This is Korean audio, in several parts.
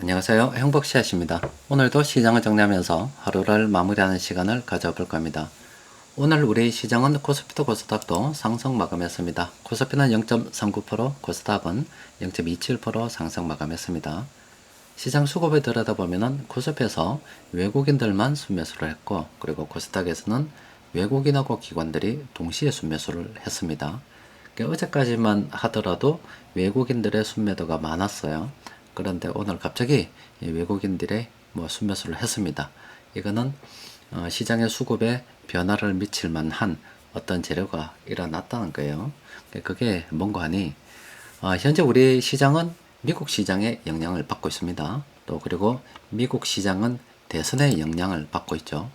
안녕하세요. 행복샷입니다. 오늘도 시장을 정리하면서 하루를 마무리하는 시간을 가져볼 겁니다. 오늘 우리 시장은 코스피도 코스닥도 상승 마감했습니다. 코스피는 0.39%, 코스닥은 0.27% 상승 마감했습니다. 시장 수급에 들여다보면은 코스피에서 외국인들만 순매수를 했고 그리고 코스닥에서는 외국인하고 기관들이 동시에 순매수를 했습니다. 그러니까 어제까지만 하더라도 외국인들의 순매도가 많았어요. 그런데 오늘 갑자기 이 외국인들의 뭐 순매수를 했습니다. 이거는 어, 시장의 수급에 변화를 미칠 만한 어떤 재료가 일어났다는 거예요. 그게 뭔가 하니 어, 현재 우리 시장은 미국 시장의 영향을 받고 있습니다. 또 그리고 미국 시장은 대선의 영향을 받고 있죠.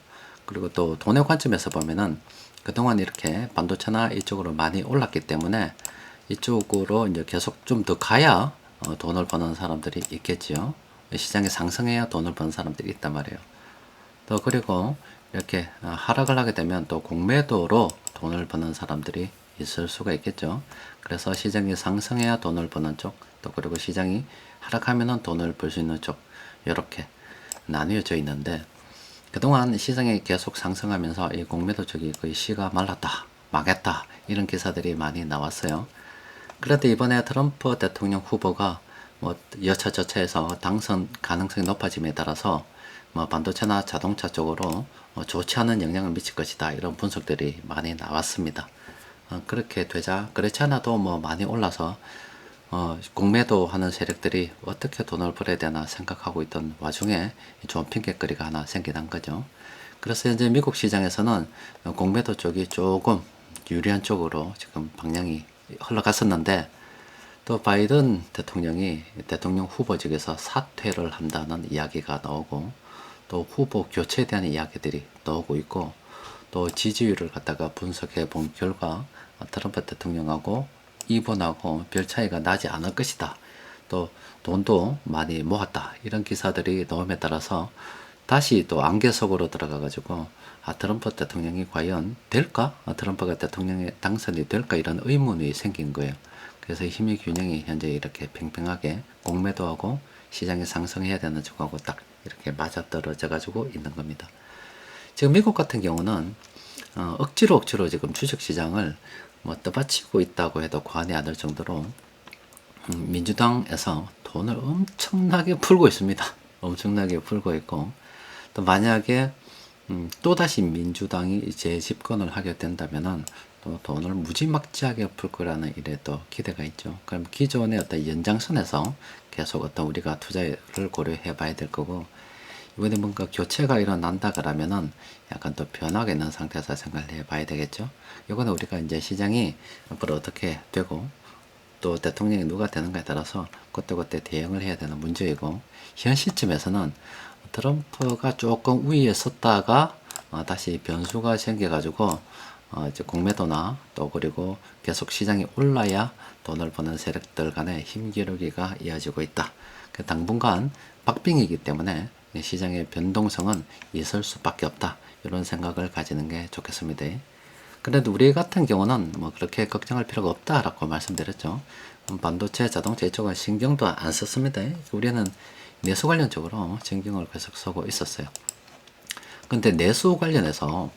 그리고 또 돈의 관점에서 보면은 그동안 이렇게 반도체나 이쪽으로 많이 올랐기 때문에 이쪽으로 이제 계속 좀 더 가야 어, 돈을 버는 사람들이 있겠지요. 시장이 상승해야 돈을 버는 사람들이 있단 말이에요. 또 그리고 이렇게 어, 하락을 하게 되면 또 공매도로 돈을 버는 사람들이 있을 수가 있겠죠. 그래서 시장이 상승해야 돈을 버는 쪽, 또 그리고 시장이 하락하면은 돈을 벌 수 있는 쪽, 이렇게 나뉘어져 있는데 그동안 시장이 계속 상승하면서 이 공매도 쪽이 거의 시가 말랐다, 망했다 이런 기사들이 많이 나왔어요. 그런데 이번에 트럼프 대통령 후보가 뭐 여차저차 해서 당선 가능성이 높아짐에 따라서 뭐 반도체나 자동차 쪽으로 어, 좋지 않은 영향을 미칠 것이다 이런 분석들이 많이 나왔습니다. 어, 그렇게 되자 그렇지 않아도 뭐 많이 올라서 어, 공매도 하는 세력들이 어떻게 돈을 벌어야 되나 생각하고 있던 와중에 좋은 핑계거리가 하나 생기는 거죠. 그래서 현재 미국 시장에서는 공매도 쪽이 조금 유리한 쪽으로 지금 방향이 흘러갔었는데 또 바이든 대통령이 대통령 후보직에서 사퇴를 한다는 이야기가 나오고 또 후보 교체에 대한 이야기들이 나오고 있고 또 지지율을 갖다가 분석해 본 결과 트럼프 대통령하고 이분하고 별 차이가 나지 않을 것이다. 또 돈도 많이 모았다. 이런 기사들이 나옴에 따라서 다시 또 안개 속으로 들어가 가지고 아 트럼프 대통령이 과연 될까? 아, 트럼프가 대통령에 당선이 될까? 이런 의문이 생긴 거예요. 그래서 힘의 균형이 현재 이렇게 팽팽하게 공매도 하고 시장이 상승해야 되는 쪽하고 딱 이렇게 맞아떨어져 가지고 있는 겁니다. 지금 미국 같은 경우는 어, 억지로 억지로 지금 주식 시장을 뭐 떠받치고 있다고 해도 과언이 아닐 정도로 음, 민주당에서 돈을 엄청나게 풀고 있습니다. 엄청나게 풀고 있고 또 만약에 음, 또다시 민주당이 재집권을 하게 된다면은 또 돈을 무지막지하게 풀 거라는 일에 또 기대가 있죠. 그럼 기존의 어떤 연장선에서 계속 어떤 우리가 투자를 고려해 봐야 될 거고 이번에 뭔가 교체가 일어난다 그러면은 약간 또 변화가 있는 상태에서 생각을 해 봐야 되겠죠. 이거는 우리가 이제 시장이 앞으로 어떻게 되고 또 대통령이 누가 되는가에 따라서 그때그때 대응을 해야 되는 문제이고 현 시점에서는 트럼프가 조금 위에 섰다가 어, 다시 변수가 생겨가지고 어, 이제 공매도나 또 그리고 계속 시장이 올라야 돈을 버는 세력들 간의 힘기르기가 이어지고 있다. 그 당분간 박빙이기 때문에 시장의 변동성은 있을 수밖에 없다. 이런 생각을 가지는 게 좋겠습니다. 그래도 우리 같은 경우는 뭐 그렇게 걱정할 필요가 없다라고 말씀드렸죠. 음, 반도체, 자동차 이쪽은 신경도 안 썼습니다. 우리는 내수 관련 쪽으로 신경을 계속 쓰고 있었어요. 근데 내수 관련해서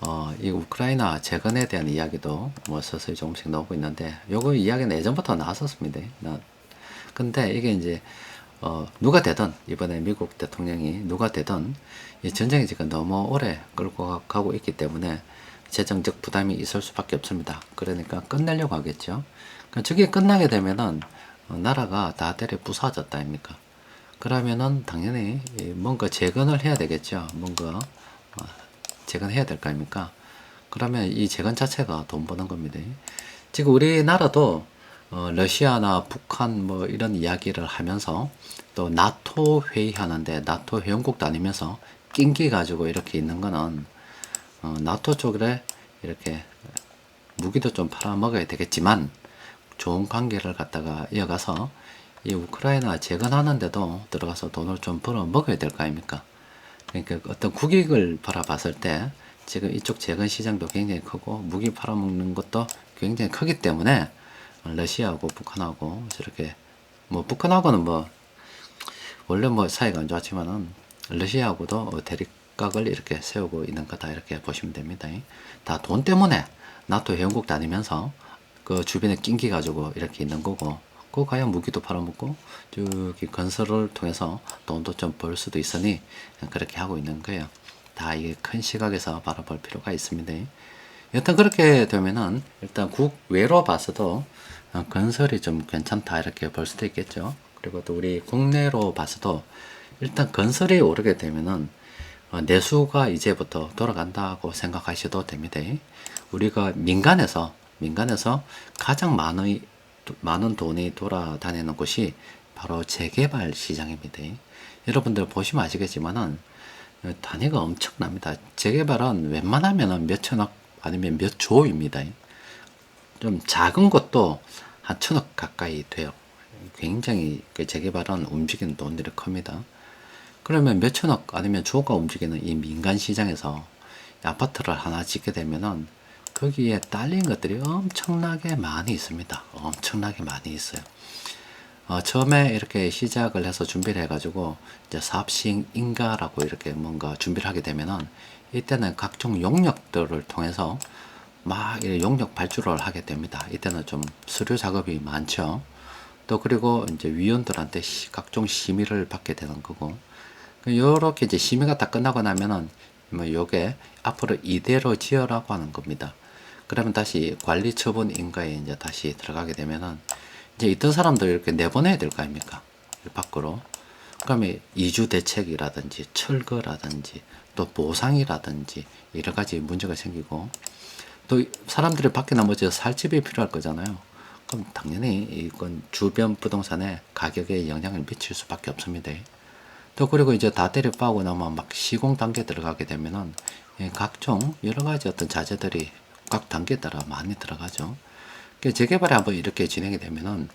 어, 이 우크라이나 재건에 대한 이야기도 뭐 서서히 조금씩 나오고 있는데 요거 이야기는 예전부터 나왔었습니다. 나, 근데 이게 이제 어, 누가 되든 이번에 미국 대통령이 누가 되든 이 전쟁이 지금 너무 오래 끌고 가고 있기 때문에 재정적 부담이 있을 수밖에 없습니다. 그러니까 끝내려고 하겠죠. 그러니까 저게 끝나게 되면은 어, 나라가 다 때려 부서졌다 아닙니까? 그러면은 당연히 뭔가 재건을 해야 되겠죠. 뭔가 어, 재건해야 될 거 아닙니까? 그러면 이 재건 자체가 돈 버는 겁니다. 지금 우리나라도 어, 러시아나 북한 뭐 이런 이야기를 하면서 또 나토 회의하는데 나토 회원국도 아니면서 낑기 가지고 이렇게 있는 거는 어, 나토 쪽에 이렇게 무기도 좀 팔아먹어야 되겠지만 좋은 관계를 갖다가 이어가서 이 우크라이나 재건하는데도 들어가서 돈을 좀 벌어 먹어야 될 거 아닙니까? 그러니까 어떤 국익을 바라봤을 때 지금 이쪽 재건 시장도 굉장히 크고 무기 팔아먹는 것도 굉장히 크기 때문에 러시아하고 북한하고 저렇게 뭐 북한하고는 뭐 원래 뭐 사이가 안 좋았지만은 러시아하고도 어, 대립각을 이렇게 세우고 있는 거다 이렇게 보시면 됩니다. 다 돈 때문에 나토 회원국 다니면서 그 주변에 낑기 가지고 이렇게 있는 거고 그 과연 무기도 팔아먹고 저기 건설을 통해서 돈도 좀 벌 수도 있으니 그렇게 하고 있는 거예요. 다 이게 큰 시각에서 바라볼 필요가 있습니다. 여튼 그렇게 되면은 일단 국외로 봐서도 어, 건설이 좀 괜찮다 이렇게 볼 수도 있겠죠. 그리고 또 우리 국내로 봐서도 일단 건설이 오르게 되면은 어, 내수가 이제부터 돌아간다고 생각하셔도 됩니다. 우리가 민간에서 민간에서 가장 많은 많은 돈이 돌아다니는 곳이 바로 재개발 시장입니다. 여러분들 보시면 아시겠지만은 어, 단위가 엄청납니다. 재개발은 웬만하면 몇천억 아니면 몇 조입니다. 좀 작은 것도 한 천억 가까이 돼요. 굉장히 그 재개발은 움직이는 돈들이 큽니다. 그러면 몇천억 아니면 조가 움직이는 이 민간 시장에서 아파트를 하나 짓게 되면은 거기에 딸린 것들이 엄청나게 많이 있습니다. 엄청나게 많이 있어요. 어, 처음에 이렇게 시작을 해서 준비를 해가지고 이제 사업 시행 인가라고 이렇게 뭔가 준비를 하게 되면은 이때는 각종 용역들을 통해서 막 이렇게 용역 발주를 하게 됩니다. 이때는 좀 서류 작업이 많죠. 또 그리고 이제 위원들한테 시- 각종 심의를 받게 되는 거고 요렇게 이제 심의가 다 끝나고 나면은 뭐 요게 앞으로 이대로 지어라고 하는 겁니다. 그러면 다시 관리 처분 인가에 이제 다시 들어가게 되면은 이제 있던 사람들 이렇게 내보내야 될 거 아닙니까? 이 밖으로. 그러면 이주 대책이라든지 철거라든지 또 보상이라든지 여러 가지 문제가 생기고 또 사람들이 밖에 나머지 살 집이 필요할 거잖아요. 그럼 당연히 이건 주변 부동산에 가격에 영향을 미칠 수밖에 없습니다. 또 그리고 이제 다 때려 빠고 나면 막 시공 단계 들어가게 되면은 예, 각종 여러 가지 어떤 자재들이 각 단계에 따라 많이 들어가죠. 그 재개발이 한번 이렇게 진행이 되면은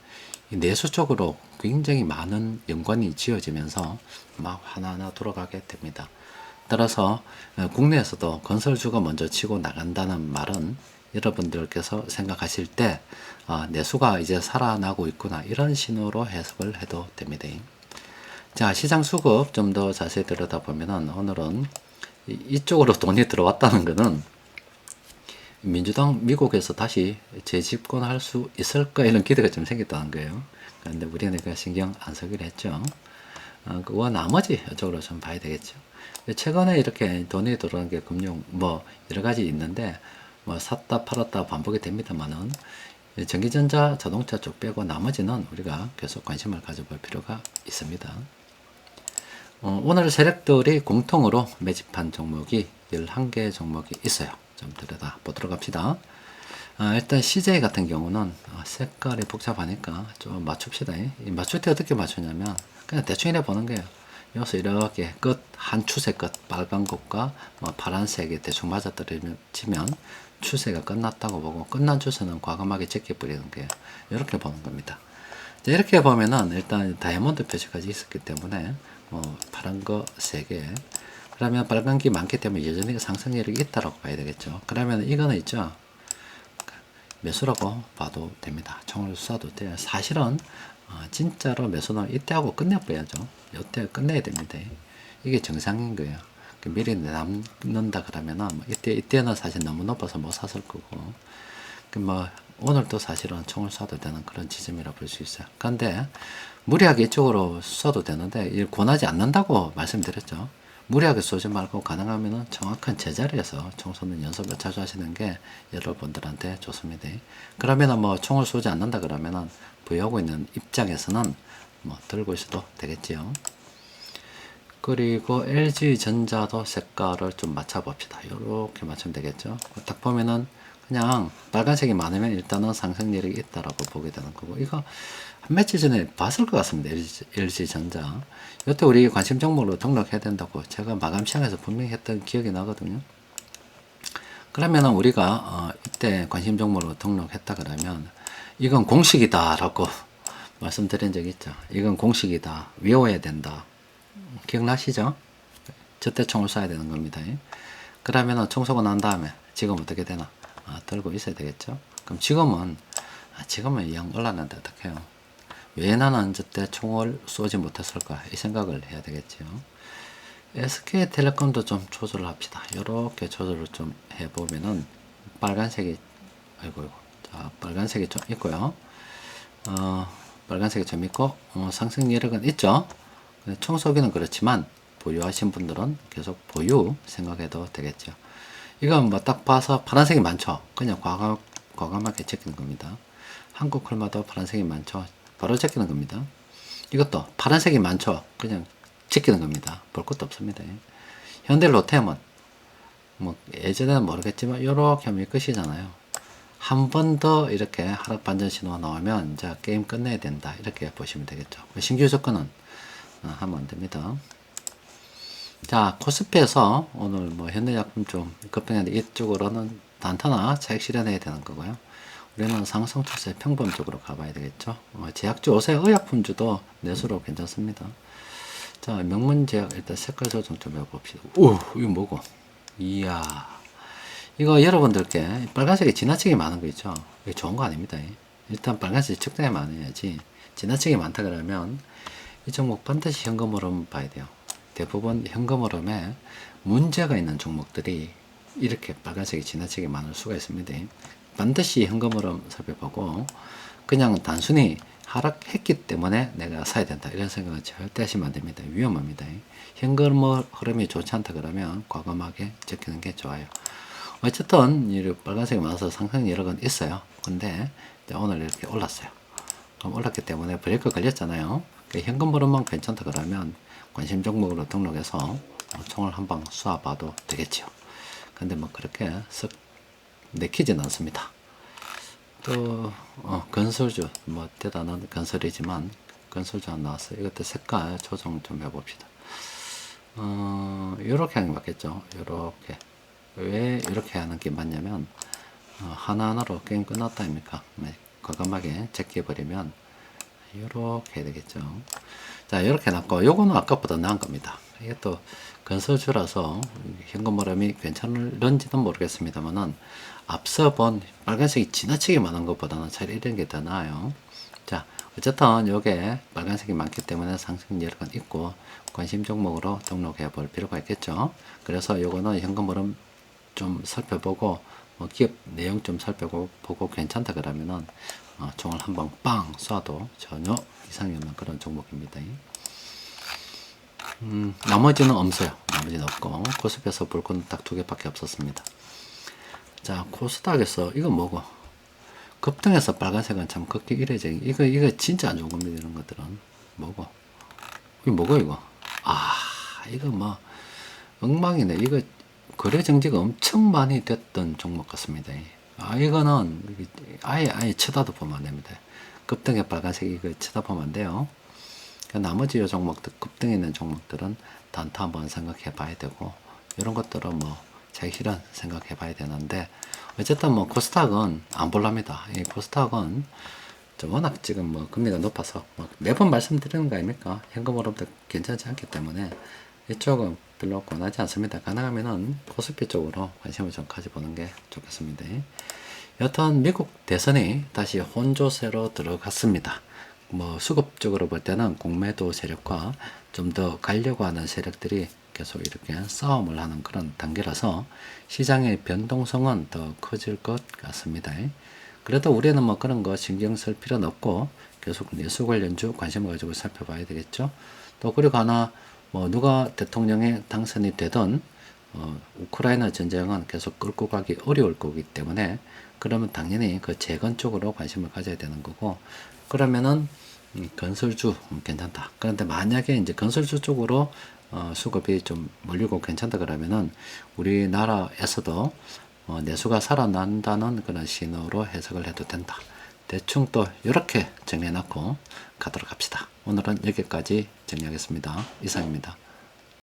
이 내수 쪽으로 굉장히 많은 연관이 지어지면서 막 하나하나 돌아가게 됩니다. 따라서 어, 국내에서도 건설주가 먼저 치고 나간다는 말은 여러분들께서 생각하실 때 아, 내수가 이제 살아나고 있구나 이런 신호로 해석을 해도 됩니다. 자 시장 수급 좀 더 자세히 들여다보면은 오늘은 이- 이쪽으로 돈이 들어왔다는 것은 민주당 미국에서 다시 재집권할 수 있을까 이런 기대가 좀 생겼다는 거예요. 그런데 우리는 그 신경 안 쓰기로 했죠. 어, 그와 나머지 이쪽으로 좀 봐야 되겠죠. 최근에 이렇게 돈이 들어오는 게 금융 뭐 여러 가지 있는데 뭐 샀다 팔았다 반복이 됩니다만은 전기전자 자동차 쪽 빼고 나머지는 우리가 계속 관심을 가져볼 필요가 있습니다. 어, 오늘 세력들이 공통으로 매집한 종목이 11개 종목이 있어요. 좀 들여다 보도록 합시다. 아, 일단 CJ 같은 경우는 어, 색깔이 복잡하니까 좀 맞춥시다. 이 맞출 때 어떻게 맞추냐면 그냥 대충 이래 보는 거예요. 여기서 이렇게 끝, 한 추세 끝, 빨간 것과 뭐 파란색이 대충 맞아떨어지면 추세가 끝났다고 보고 끝난 추세는 과감하게 제껴버리는 거예요. 이렇게 보는 겁니다. 자, 이렇게 보면은 일단 다이아몬드 표시까지 있었기 때문에 뭐 파란 거세 개. 그러면 빨간 게 많기 때문에 여전히 상승력이 있다라고 봐야 되겠죠. 그러면 이거는 있죠. 매수라고 봐도 됩니다. 총을 쏴도 돼요. 사실은 어, 진짜로 매수는 이때하고 끝내버려야죠. 이때 끝내야 됩니다. 이게 정상인 거예요. 그 미리 남는다 그러면은 뭐 이때 이때는 사실 너무 높아서 못 샀을 거고 그뭐 오늘도 사실은 총을 쏴도 되는 그런 지점이라 볼 수 있어요. 그런데 무리하게 이쪽으로 쏴도 되는데 이 권하지 않는다고 말씀드렸죠. 무리하게 쏘지 말고 가능하면은 정확한 제자리에서 총 쏘는 연습을 자주 하시는 게 여러분들한테 좋습니다. 그러면은 뭐 총을 쏘지 않는다 그러면은 부여하고 있는 입장에서는 뭐 들고 있어도 되겠지요. 그리고 LG 전자도 색깔을 좀 맞춰 봅시다. 이렇게 맞추면 되겠죠. 딱 보면은 그냥 빨간색이 많으면 일단은 상승력이 있다라고 보게 되는 거고 이거 한 며칠 전에 봤을 것 같습니다. LG, LG 전자. 이때 우리 관심 종목으로 등록해야 된다고 제가 마감 시장에서 분명히 했던 기억이 나거든요. 그러면은 우리가 어, 이때 관심 종목으로 등록했다 그러면 이건 공식이다라고 말씀드린 적 있죠. 이건 공식이다. 외워야 된다. 기억나시죠? 저때 총을 쏴야 되는 겁니다. 그러면은 총 쏘고 난 다음에 지금 어떻게 되나? 아, 들고 있어야 되겠죠? 그럼 지금은, 아, 지금은 영 올랐는데 어떡해요? 왜 나는 저때 총을 쏘지 못했을까 이 생각을 해야 되겠죠. SK텔레콤도 좀 조절을 합시다. 이렇게 조절을 좀 해보면은 빨간색이 아이고 아이고 자 빨간색이 좀 있고요. 어 빨간색이 좀 있고 어, 상승 여력은 있죠. 청소기는 그렇지만 보유하신 분들은 계속 보유 생각해도 되겠죠. 이건 뭐 딱 봐서 파란색이 많죠. 그냥 과감 과감하게 제끼는 겁니다. 한국 컬마도 파란색이 많죠. 바로 제끼는 겁니다. 이것도 파란색이 많죠. 그냥 제끼는 겁니다. 볼 것도 없습니다. 현대 로템은 뭐 예전에는 모르겠지만 이렇게 하면 끝이잖아요. 한 번 더 이렇게 하락 반전 신호가 나오면 이제 게임 끝내야 된다. 이렇게 보시면 되겠죠. 신규 조건은 어, 하면 안 됩니다. 자, 코스피에서 오늘 뭐 현대약품 좀 급등했는데 이쪽으로는 단타나 차익 실현해야 되는 거고요. 우리는 상승 추세 평범적으로 가봐야 되겠죠. 어, 제약주 요새 의약품주도 내수로 괜찮습니다. 자, 명문제약 일단 색깔 조정 좀 해봅시다. 오, 이거 뭐고? 이야. 이거 여러분들께 빨간색이 지나치게 많은 거 있죠? 이게 좋은 거 아닙니다. 일단 빨간색이 적당히 많아야지. 지나치게 많다 그러면 이 종목 반드시 현금으로 봐야 돼요. 대부분 현금으로에 문제가 있는 종목들이 이렇게 빨간색이 지나치게 많을 수가 있습니다. 반드시 현금으로 살펴보고 그냥 단순히 하락했기 때문에 내가 사야 된다 이런 생각은 절대 하시면 안 됩니다. 위험합니다. 현금 흐름이 좋지 않다 그러면 과감하게 지키는 게 좋아요. 어쨌든 이 빨간색이 많아서 상승 여력은 있어요. 근데 오늘 이렇게 올랐어요. 그럼 올랐기 때문에 브레이크 걸렸잖아요. 그 현금 흐름만 괜찮다 그러면 관심 종목으로 등록해서 어, 총을 한방 쏴봐도 되겠죠. 근데 뭐 그렇게 썩 내키진 않습니다. 또 어, 건설주 뭐 대단한 건설이지만 건설주 안 나왔어요. 이것도 색깔 조정 좀 해봅시다. 어, 요렇게 하는 게 맞겠죠. 요렇게 왜 이렇게 하는 게 맞냐면 어, 하나하나로 게임 끝났다 아닙니까? 네, 과감하게 제껴버리면 이렇게 되겠죠. 자, 이렇게 놨고, 요거는 아까보다 나은 겁니다. 이게 또 건설주라서 현금 흐름이 괜찮을런지는 모르겠습니다만은 앞서 본 빨간색이 지나치게 많은 것보다는 차라리 이런 게 더 나아요. 자, 어쨌든 요게 빨간색이 많기 때문에 상승 여력은 있고 관심 종목으로 등록해 볼 필요가 있겠죠. 그래서 요거는 현금 흐름 좀 살펴보고 뭐 기업 내용 좀 살펴보고 괜찮다 그러면은 어, 종을 한방 빵 쏴도 전혀 이상이 없는 그런 종목입니다. 음, 나머지는 없어요. 나머지는 없고 코스피에서 볼 건 딱 두 개밖에 없었습니다. 자 코스닥에서 이거 뭐고 급등해서 빨간색은 참 극히 이례적인 이거 이거 진짜 안 좋은 겁니다. 이런 것들은 뭐고 이거 뭐고 이거 아 이거 뭐 엉망이네. 이거 거래 정지가 엄청 많이 됐던 종목 같습니다. 아, 이거는 아예 아예 쳐다도 보면 안 됩니다. 급등의 빨간색이 그 쳐다보면 안 돼요. 그 나머지 요 종목들 급등에 있는 종목들은 단타 한번 생각해 봐야 되고 이런 것들은 뭐 자기 실현 생각해 봐야 되는데 어쨌든 뭐 코스닥은 안 볼랍니다. 이 코스닥은 저 워낙 지금 뭐 금리가 높아서 뭐 매번 말씀드리는 거 아닙니까? 현금으로부터 괜찮지 않기 때문에 이쪽은 별로 권하지 않습니다. 가능하면은 코스피 쪽으로 관심을 좀 가져보는 게 좋겠습니다. 여튼 미국 대선이 다시 혼조세로 들어갔습니다. 뭐 수급적으로 볼 때는 공매도 세력과 좀 더 가려고 하는 세력들이 계속 이렇게 싸움을 하는 그런 단계라서 시장의 변동성은 더 커질 것 같습니다. 그래도 우리는 뭐 그런 거 신경 쓸 필요는 없고 계속 내수 관련주 관심을 가지고 살펴봐야 되겠죠. 또 그리고 하나 뭐 누가 대통령에 당선이 되던 어, 우크라이나 전쟁은 계속 끌고 가기 어려울 거기 때문에 그러면 당연히 그 재건 쪽으로 관심을 가져야 되는 거고 그러면은 음, 건설주 음, 괜찮다. 그런데 만약에 이제 건설주 쪽으로 어, 수급이 좀 몰리고 괜찮다 그러면은 우리나라에서도 어, 내수가 살아난다는 그런 신호로 해석을 해도 된다. 대충 또 이렇게 정리해놓고 가도록 합시다. 오늘은 여기까지 정리하겠습니다. 이상입니다.